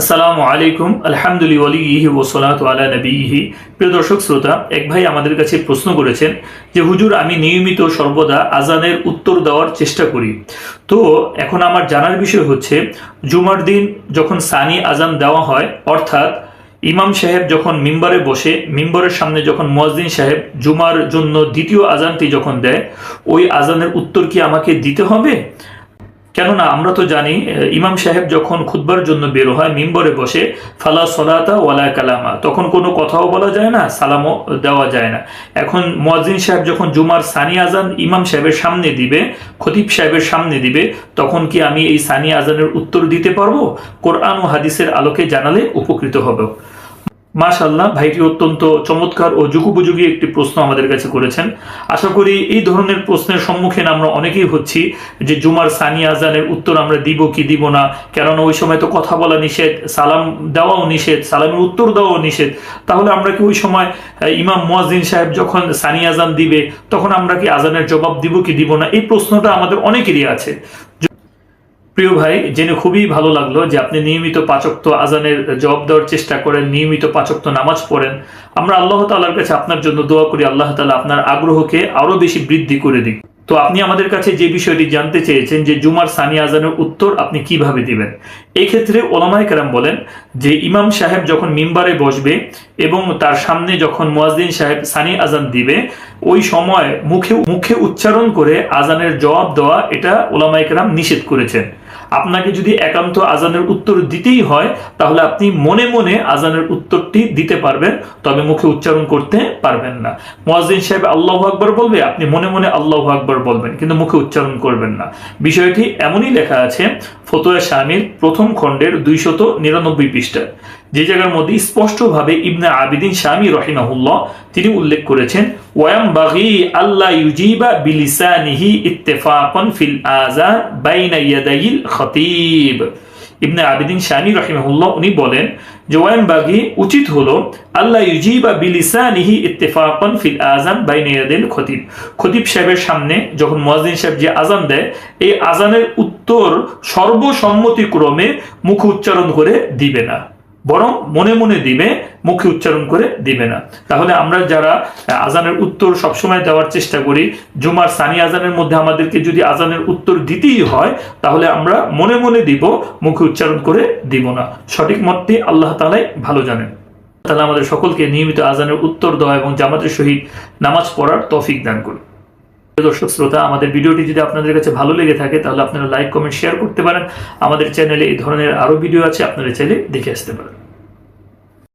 আসসালামু আলাইকুম, আলহামদুলিল্লাহি ওসলাত আলা নবীহি। প্রিয় দর্শক, শ্রোতা, এক ভাই আমাদের কাছে প্রশ্ন করেছেন যে, হুজুর, আমি নিয়মিত সর্বদা আজানের উত্তর দেওয়ার চেষ্টা করি। তো, এখন আমার জানার বিষয় হচ্ছে, জুমার দিন যখন সানি আজান দেওয়া হয়, অর্থাৎ ইমাম সাহেব যখন মিম্বারে বসে, মিম্বরের সামনে যখন মুয়াজ্জিন সাহেব জুমার জন্য দ্বিতীয় আজানটি যখন দেয়, ওই আজানের উত্তর কি আমাকে দিতে হবে? কেননা আমরা তো জানি ইমাম সাহেব যখন খুতবার জন্য বের হয়, মিম্বরে বসে, ফালা সলাতা ওয়ালা কালামা, তখন কোনো কথাও বলা যায় না, সালামও দেওয়া যায় না। এখন মুয়াজ্জিন সাহেব যখন জুমার সানি আজান ইমাম সাহেবের সামনে দিবে, খতিব সাহেবের সামনে দিবে, তখন কি আমি এই সানি আজানের উত্তর দিতে পারব? কোরআন ও হাদিসের আলোকে জানালে উপকৃত হব। মাশাল্লাহ ভাইটি অত্যন্ত চমৎকার ও যুগোপযোগী একটি প্রশ্ন আমাদের কাছে করেছেন। আশা করি এই ধরনের প্রশ্নের সম্মুখীন আমরা অনেকেই হচ্ছি যে জুমার সানি আজানের উত্তর আমরা দিব কি দিব না, কেননা ওই সময় তো কথা বলা নিষেধ, সালাম দেওয়াও নিষেধ, সালামের উত্তর দেওয়াও নিষেধ। তাহলে আমরা কি ওই সময় ইমাম মুয়াজ্জিন সাহেব যখন সানি আজান দিবে, তখন আমরা কি আজানের জবাব দিব কি দিব না? এই প্রশ্নটা আমাদের অনেকেরই আছে। প্রিয় ভাই, জেনে খুবই ভালো লাগল যে আপনি নিয়মিত পাচক্ত আজানের জবাব দেওয়ার চেষ্টা করেন, নিয়মিত পাচক্ত নামাজ পড়েন। আমরা আল্লাহ তাআলার কাছে আপনার জন্য দোয়া করি, আল্লাহ তাআলা আপনার আগ্রহকে আরও বেশি বৃদ্ধি করে দিক। তো আপনি আমাদের কাছে যে বিষয়টি জানতে চেয়েছেন যে জুমার সানি আজানের উত্তর আপনি কীভাবে দিবেন? এই ক্ষেত্রে ওলামায় কেরাম বলেন যে ইমাম সাহেব যখন মিম্বারে বসবে এবং তার সামনে যখন মুয়াজ্জিন সাহেব সানি আজান দিবে, ওই সময় মুখে মুখে উচ্চারণ করে আজানের জবাব দেওয়া এটা ওলামায় কেরাম নিষেধ করেছেন। আপনাকে যদি একান্ত আজানের উত্তর দিতেই হয়, তাহলে আপনি মনে মনে আজানের উত্তরটি দিতে পারবেন, তবে মুখে উচ্চারণ করতে পারবেন না। মোয়াজিন সাহেব আল্লাহ আকবর বলবে, আপনি মনে মনে আল্লাহ আকবর বলবেন, কিন্তু মুখে উচ্চারণ করবেন না। বিষয়টি এমনই লেখা আছে, ফতোয়া স্বামীর প্রথম খণ্ডের দুইশত নিরানব্বই পৃষ্ঠা। যে জায়গার মধ্যে স্পষ্টভাবে ইবনে আবিদিন শামি রহিমাহুল্লাহ তিনি উল্লেখ করেছেন ওয়াম বাগি আল্লাহ ইউজিবা ইত্তেফাকন ফিল ইয়াদাইল খতিব। ইবনে আবিদিন শামি রহিমাহুল্লাহ উনি বলেন যে বাগি উচিত হলো আল্লাহ ইউজিবা ইত্তেফাকন ফিল আজান খতিব। খতিব সাহেবের সামনে যখন মুয়াজ্জিন সাহেব যে আজান দেয়, এই আজানের উত্তর সর্বসম্মতিক্রমে মুখ উচ্চারণ করে দিবে না। বরং মনে মনে দিবে, মুখে উচ্চারণ করে দিবে না। তাহলে আমরা যারা আজানের উত্তর সবসময় দেওয়ার চেষ্টা করি, জুমার সানি আজানের মধ্যে আমাদেরকে যদি আজানের উত্তর দিতেই হয়, তাহলে আমরা মনে মনে দিব, মুখে উচ্চারণ করে দিব না। সঠিক মতটি আল্লাহ তালাই ভালো জানেন। তাহলে আমাদের সকলকে নিয়মিত আজানের উত্তর দেওয়া এবং জামাতের সহিত নামাজ পড়ার তৌফিক দান করুন। দর্শক শ্রোতা, আমাদের ভিডিওটি যদি আপনাদের কাছে ভালো লেগে থাকে, তাহলে আপনারা লাইক, কমেন্ট, শেয়ার করতে পারেন। আমাদের চ্যানেলে এই ধরনের আরও ভিডিও আছে, আপনারা চাইলে দেখে আসতে পারেন।